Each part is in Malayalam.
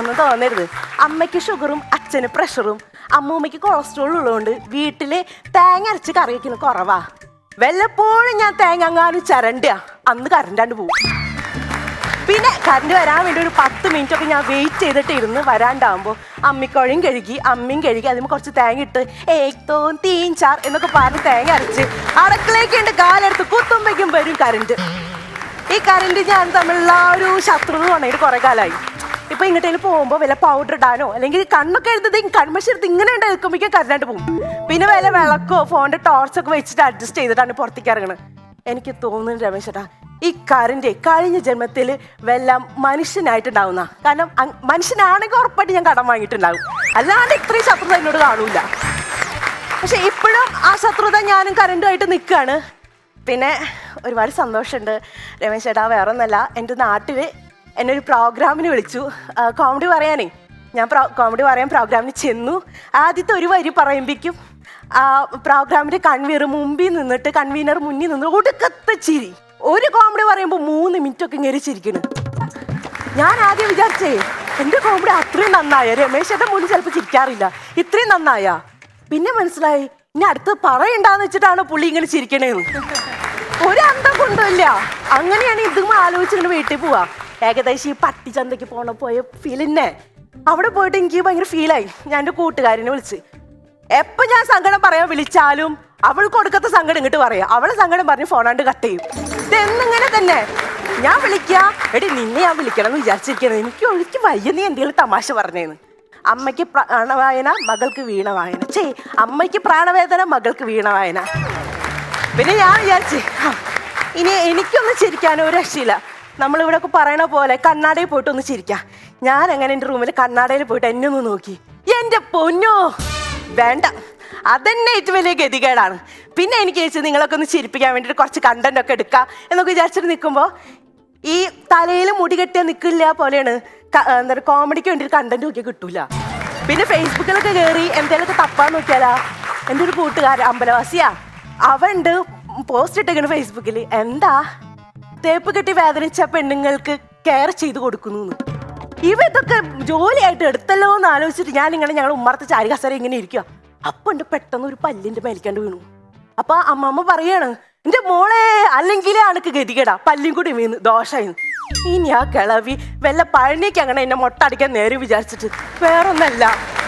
ഒന്നും തോന്നരുത്. അമ്മയ്ക്ക് ഷുഗറും അച്ഛന് പ്രഷറും അമ്മൂമ്മയ്ക്ക് കൊളസ്ട്രോൾ ഉള്ളതുകൊണ്ട് വീട്ടിൽ തേങ്ങ അരച്ച് കറി കുറവാ. വല്ലപ്പോഴും ഞാൻ തേങ്ങ അങ്ങാനും ചരണ്ട. അന്ന് കറണ്ടാണ്ട് പോകും പിന്നെ കറണ്ട് വരാൻ വേണ്ടി ഒരു പത്ത് മിനിറ്റ് ഒക്കെ ഞാൻ വെയിറ്റ് ചെയ്തിട്ട് ഇരുന്ന് വരാണ്ടാവുമ്പോൾ അമ്മിക്കോഴയും കഴുകി അമ്മയും കഴുകി അതിന് കുറച്ച് തേങ്ങ ഇട്ട് ഏക്തോ തീൻ ചാർ എന്നൊക്കെ പറഞ്ഞ് തേങ്ങ അരച്ച് അടക്കളേക്ക് ഉണ്ട് കാലെടുത്ത് കുത്തുമ്പേക്കും വരും കറണ്ട് ഈ കറണ്ട് ഞാൻ തമ്മിലുള്ള ഒരു ഒരു എന്ന് പറഞ്ഞിട്ട് കുറെ കാലമായി ഇപ്പൊ ഇങ്ങോട്ടേലും പോകുമ്പോൾ വില പൗഡർ ഇടാനോ അല്ലെങ്കിൽ കണ്ണൊക്കെ എഴുതുന്നത് കൺമശി എടുത്ത് ഇങ്ങനെ ഉണ്ട് നിൽക്കുമ്പോഴേക്കും പോകും. പിന്നെ വില വിളക്കോ ഫോണിന്റെ ടോർച്ചൊക്കെ വെച്ചിട്ട് അഡ്ജസ്റ്റ് ചെയ്തിട്ടാണ് പുറത്തേക്ക് ഇറങ്ങുന്നത് എനിക്ക് തോന്നുന്നു രമേശ് ഈ കരന്റെ കഴിഞ്ഞ ജന്മത്തിൽ വല്ല മനുഷ്യനായിട്ടുണ്ടാവുന്ന കാരണം മനുഷ്യനാണെങ്കിൽ ഉറപ്പായിട്ട് ഞാൻ കടം വാങ്ങിയിട്ടുണ്ടാവും. അല്ലാണ്ട് ഇത്രയും ശത്രുത എന്നോട് കാണൂല. പക്ഷെ ഇപ്പോഴും ആ ശത്രുത ഞാനും കരണ്ടുമായിട്ട് നിൽക്കുകയാണ് പിന്നെ ഒരുപാട് സന്തോഷമുണ്ട്. രമേശ് ചേട്ടാ വേറെ ഒന്നല്ല എന്റെ നാട്ടിൽ എന്നെ ഒരു പ്രോഗ്രാമിന് വിളിച്ചു. കോമഡി പറയാനേ. ഞാൻ കോമഡി പറയാൻ പ്രോഗ്രാമിന് ചെന്നു. ആദ്യത്തെ ഒരു വരി പറയുമ്പോഴേക്കും ആ പ്രോഗ്രാമിന്റെ കൺവീനർ മുമ്പിൽ നിന്നിട്ട് കൺവീനർ മുന്നിൽ നിന്ന് ഒടുക്കത്തെ ചിരി. ഒരു കോമഡി പറയുമ്പോൾ മൂന്ന് മിനിറ്റ് ഒക്കെ ഇങ്ങനെ ചിരിക്കണം ഞാൻ ആദ്യം വിചാരിച്ചേ എന്റെ കോമഡി അത്രയും നന്നായ? രമേശ് ചേട്ടൻ മുന്നിൽ ചിലപ്പോൾ ചിരിക്കാറില്ല. ഇത്രയും നന്നായ? പിന്നെ മനസ്സിലായി ഇനി അടുത്ത് പറയണ്ടാന്ന് വെച്ചിട്ടാണ് പുള്ളി ഇങ്ങനെ ചിരിക്കണേന്ന്. ഒരു അന്തം കൊണ്ടുമില്ല. അങ്ങനെയാണ് ഇതും ആലോചിച്ചിങ്ങനെ വീട്ടിൽ പോവാ. ഏകദേശം ഈ പട്ടിച്ചന്തയ്ക്ക് പോണ പോയ ഫീലിന്നെ അവിടെ പോയിട്ട് എനിക്ക് ഭയങ്കര ഫീലായി ഞാൻ എന്റെ കൂട്ടുകാരനെ വിളിച്ച്. എപ്പോൾ ഞാൻ സങ്കടം പറയാൻ വിളിച്ചാലും അവൾ കൊടുക്കത്ത സങ്കടം ഇങ്ങോട്ട് പറയാ. അവളെ സങ്കടം പറഞ്ഞ് ഫോണാണ്ട് കട്ട് ചെയ്യും. ഇതെന്നിങ്ങനെ തന്നെ. ഞാൻ വിളിക്ക. എടി നിന്നെ ഞാൻ വിളിക്കണം എന്ന് വിചാരിച്ചിരിക്കുന്നത് എനിക്ക് ഒഴിച്ച് വയ്യ നീ എന്തെങ്കിലും തമാശ പറഞ്ഞേന്ന്. അമ്മയ്ക്ക് പ്രാണവായന മകൾക്ക് വീണ വായന ചേ അമ്മയ്ക്ക് പ്രാണവേദന മകൾക്ക് വീണ വായന പിന്നെ ഞാൻ വിചാരിച്ചു ഇനി എനിക്കൊന്നും ചിരിക്കാനോ ഒരു രക്ഷയില്ല. നമ്മളിവിടെ ഒക്കെ പറയണ പോലെ കണ്ണാടയിൽ പോയിട്ട് ഒന്ന് ചിരിക്കാം. ഞാൻ അങ്ങനെ എന്റെ റൂമിൽ കണ്ണാടയിൽ പോയിട്ട് എന്നെ ഒന്ന് നോക്കി. എന്റെ പൊന്നോ! വേണ്ട. അതന്നെ ഏറ്റവും വലിയ ഗതികേടാണ്. പിന്നെ എനിക്ക് ചേച്ചി നിങ്ങളൊക്കെ ഒന്ന് ചിരിപ്പിക്കാൻ വേണ്ടിയിട്ട് കുറച്ച് കണ്ടന്റ് ഒക്കെ എടുക്കാം എന്നൊക്കെ വിചാരിച്ചിട്ട് നിൽക്കുമ്പോൾ ഈ തലയിൽ മുടി കെട്ടിയ നിൽക്കില്ല പോലെയാണ്. എന്താ കോമഡിക്ക് വേണ്ടി കണ്ടന്റ് നോക്കിയാൽ കിട്ടൂല. പിന്നെ ഫേസ്ബുക്കിലൊക്കെ കയറി എന്തെങ്കിലുമൊക്കെ തപ്പാൻ നോക്കിയാലാ. എന്റെ ഒരു കൂട്ടുകാരൻ അമ്പലവാസിയാ. അവണ്ട് പോസ്റ്റ് ഇട്ടേക്കണ് ഫേസ്ബുക്കിൽ എന്താ? തേപ്പ് കെട്ടി വേദനിച്ച പെണ്ണുങ്ങൾക്ക് കെയർ ചെയ്ത് കൊടുക്കുന്നു ഇവ ഇതൊക്കെ ജോലിയായിട്ട് എടുത്തല്ലോ എന്ന് ആലോചിച്ചിട്ട് ഞാൻ ഇങ്ങനെ ഞങ്ങൾ ചാരി കസര ഇങ്ങനെ ഇരിക്കുക അപ്പൊ ഉണ്ട് പെട്ടെന്ന് ഒരു പല്ലിന്റെ മേലിക്കാണ്ട് വീണു. അപ്പൊ അമ്മമ്മ പറയാണ് എന്റെ മോളെ അല്ലെങ്കിലേ അനക്ക് ഗതികേടാ. പല്ലും കൂടി വീണ് ദോഷായിരുന്നു ഇനി ആ കിളവി വല്ല പഴനിക്ക് അങ്ങനെ എന്നെ മൊട്ട അടിക്കാൻ നേരെ വിചാരിച്ചിട്ട് വേറൊന്നല്ല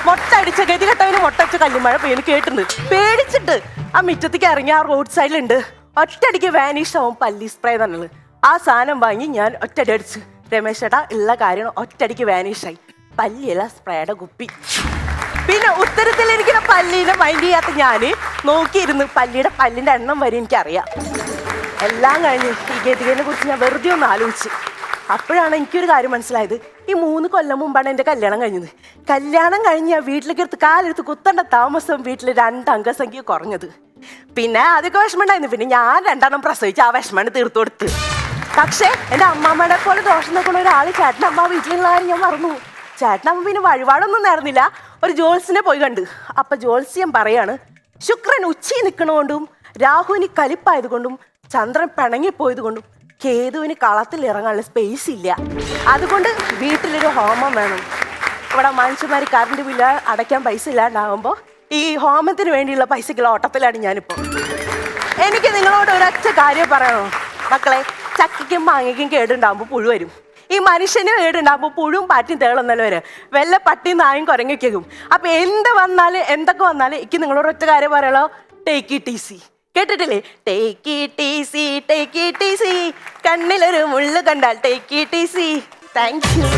മൊട്ടടിച്ച ഗതികെട്ടവന് മൊട്ടടിച്ച കല്ലുമഴ പെയ്യുന്നു കേട്ടിട്ടുണ്ട്. പേടിച്ചിട്ട് ആ മുറ്റത്തേക്ക് ഇറങ്ങി ആ റോഡ് സൈഡിലുണ്ട് ഒറ്റയടിക്ക് വാനിഷ് ആവും പല്ലി സ്പ്രേ തന്നത് ആ സാധനം വാങ്ങി ഞാൻ ഒറ്റയടി അടിച്ച്. രമേശ് ചേട്ടാ ഉള്ള കാര്യം ഒറ്റയടിക്ക് വാനിഷായി പല്ലിയല്ല സ്പ്രേയുടെ കുപ്പി. പിന്നെ ഉത്തരത്തിലിരിക്കുന്ന പല്ലിനെ മൈൻഡ് ചെയ്യാത്ത ഞാൻ നോക്കിയിരുന്നു. പല്ലിയുടെ പല്ലിന്റെ എണ്ണം വരെ എനിക്കറിയാം. എല്ലാം കഴിഞ്ഞ് ഈ ഗതികേനെ കുറിച്ച് ഞാൻ വെറുതെ ഒന്ന് ആലോചിച്ച്. അപ്പോഴാണ് എനിക്കൊരു കാര്യം മനസ്സിലായത്. ഈ മൂന്ന് കൊല്ലം മുമ്പാണ് എന്റെ കല്യാണം കഴിഞ്ഞത്. കല്യാണം കഴിഞ്ഞ് വീട്ടിലേക്ക് എടുത്ത് കാലെടുത്ത് കുത്തേണ്ട താമസം വീട്ടിൽ രണ്ട് അംഗസംഖ്യ കുറഞ്ഞത്. പിന്നെ അതൊക്കെ വിഷമം ഉണ്ടായിരുന്നു പിന്നെ ഞാൻ രണ്ടെണ്ണം പ്രസവിച്ച് ആ വിഷമാണ് തീർത്തു കൊടുത്ത്. പക്ഷേ എന്റെ അമ്മാമ്മയുടെ പോലെ ദോഷം നോക്കുന്ന ഒരാൾ ചേട്ടനമ്മ വീട്ടിലുള്ള ഞാൻ മറന്നു. ചേട്ടനമ്മ പിന്നെ വഴിപാടൊന്നും നേർന്നില്ല. ഒരു ജോത്സ്യനെ പോയി കണ്ട്. അപ്പൊ ജോത്സ്യം പറയാണ് ശുക്രൻ ഉച്ചി നിൽക്കണോണ്ടും രാഹുവിന് കലിപ്പായതുകൊണ്ടും ചന്ദ്രൻ പിണങ്ങിപ്പോയത് കൊണ്ടും കേതുവിന് കളത്തിൽ ഇറങ്ങാനുള്ള സ്പേസ് ഇല്ല. അതുകൊണ്ട് വീട്ടിലൊരു ഹോമം വേണം. ഇവിടെ മനുഷ്യന്മാർ കറണ്ട് ബില്ല് അടയ്ക്കാൻ പൈസ ഇല്ലാണ്ടാകുമ്പോൾ ഈ ഹോമത്തിന് വേണ്ടിയുള്ള പൈസക്കുള്ള ഓട്ടത്തിലാണ് ഞാനിപ്പോൾ എനിക്ക് നിങ്ങളോട് ഒരൊറ്റ കാര്യം പറയണോ? മക്കളെ ചക്കയ്ക്കും മാങ്ങയ്ക്കും കേടുണ്ടാകുമ്പോൾ പുഴു വരും. ഈ മനുഷ്യന് കേടുണ്ടാകുമ്പോൾ പുഴും പാറ്റും തേളൊന്നല്ല വരെ. വല്ല പട്ടിയും നായും കുരങ്ങയ്ക്കും അപ്പം എന്ത് വന്നാലും എന്തൊക്കെ വന്നാലും എനിക്ക് നിങ്ങളോട് ഒറ്റ കാര്യം പറയണോ? ടേക്ക് ഇറ്റ് ഈസി കേട്ടിട്ടില്ലേ? Take it easy take it easy കണ്ണിലൊരു മുള്ളു കണ്ടാൽ take it easy thank you